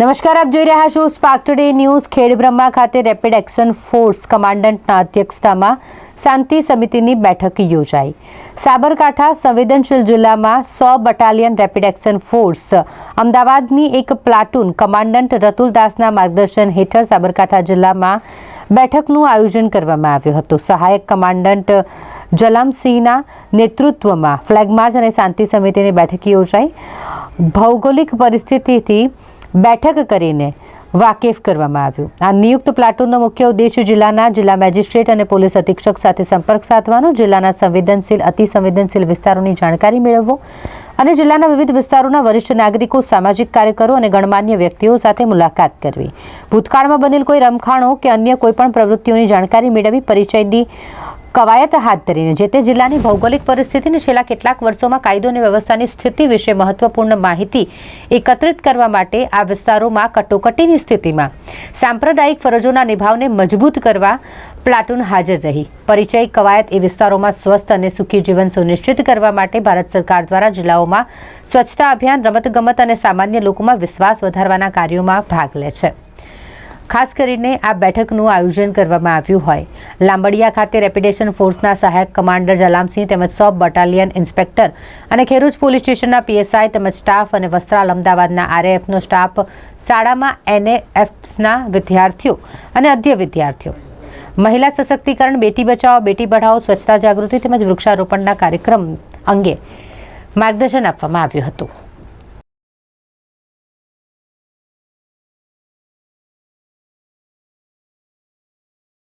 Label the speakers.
Speaker 1: નમસ્કાર, આપ જોઈ રહ્યા છો સ્પાર્ક ટુડે ન્યૂઝ ખેડબ્રહ્મા ખાતે રેપિડ એક્શન ફોર્સ કમાન્ડન્ટના અધ્યક્ષતામાં શાંતિ સમિતિની બેઠક યોજાઈ. સાબરકાંઠા સંવેદનશીલ જિલ્લામાં સો બટાલિયન રેપિડ એક્શન ફોર્સ અમદાવાદની એક પ્લાટૂન કમાન્ડન્ટ રતુલદાસના માર્ગદર્શન હેઠળ સાબરકાંઠા જિલ્લામાં બેઠકનું આયોજન કરવામાં આવ્યું હતું. સહાયક કમાન્ડન્ટ જલામસિંહના નેતૃત્વમાં ફ્લેગ માર્ચ અને શાંતિ સમિતિની બેઠક યોજાઈ. ભૌગોલિક પરિસ્થિતિથી બેઠક કરીને વાકેફ કરવામાં આવ્યું. આ નિયુક્ત પ્લાટૂનનો મુખ્ય ઉદ્દેશ જિલ્લાના જિલ્લા મેજિસ્ટ્રેટ અને પોલીસ અધિક્ષક સાથે સંપર્ક સાધવાનો, જિલ્લાના સંવેદનશીલ અતિ સંવેદનશીલ વિસ્તારોની જાણકારી મેળવવો અને જિલ્લાના વિવિધ વિસ્તારોના વરિષ્ઠ નાગરિકો, સામાજિક કાર્યકરો અને ગણમાન્ય વ્યક્તિઓ સાથે મુલાકાત કરવી. ભૂતકાળમાં બનેલ કોઈ રમખાણો કે અન્ય કોઈપણ પ્રવૃત્તિઓની જાણકારી મેળવી પરિચયની કવાયત હાથ ધરીને, જે તે જિલ્લાની ભૌગોલિક પરિસ્થિતિને છેલ્લા કેટલાક વર્ષોમાં કાયદો અને વ્યવસ્થાની સ્થિતિ વિશે મહત્વપૂર્ણ માહિતી એકત્રિત કરવા માટે આ વિસ્તારોમાં કટોકટીની સ્થિતિમાં સાંપ્રદાયિક ફરજોના નિભાવને મજબૂત કરવા પ્લાટૂન હાજર રહી. પરિચય કવાયત એ વિસ્તારોમાં સ્વસ્થ અને સુખી જીવન સુનિશ્ચિત કરવા માટે ભારત સરકાર દ્વારા જિલ્લાઓમાં સ્વચ્છતા અભિયાન, રમતગમત અને સામાન્ય લોકોમાં વિશ્વાસ વધારવાના કાર્યોમાં ભાગ લે છે. ખાસ કરીને આ બેઠકનું આયોજન કરવામાં આવ્યું હોય. લાંબડિયા ખાતે રેપિડેશન ફોર્સના સહાયક કમાન્ડર જલામસિંહ તેમજ સોબ બટાલિયન ઇન્સ્પેક્ટર અને ખેરૂજ પોલીસ સ્ટેશનના પીએસઆઈ તેમજ સ્ટાફ અને વસ્ત્રાલ અમદાવાદના આરએએફનો સ્ટાફ, શાળામાં એનએએફના વિદ્યાર્થીઓ અને અધ્ય વિદ્યાર્થીઓ. મહિલા સશક્તિકરણ, બેટી બચાવો, બેટી પઢાઓ, સ્વચ્છતા જાગૃતિ તેમજ વૃક્ષારોપણના કાર્યક્રમ અંગે માર્ગદર્શન આપવામાં આવ્યું હતું.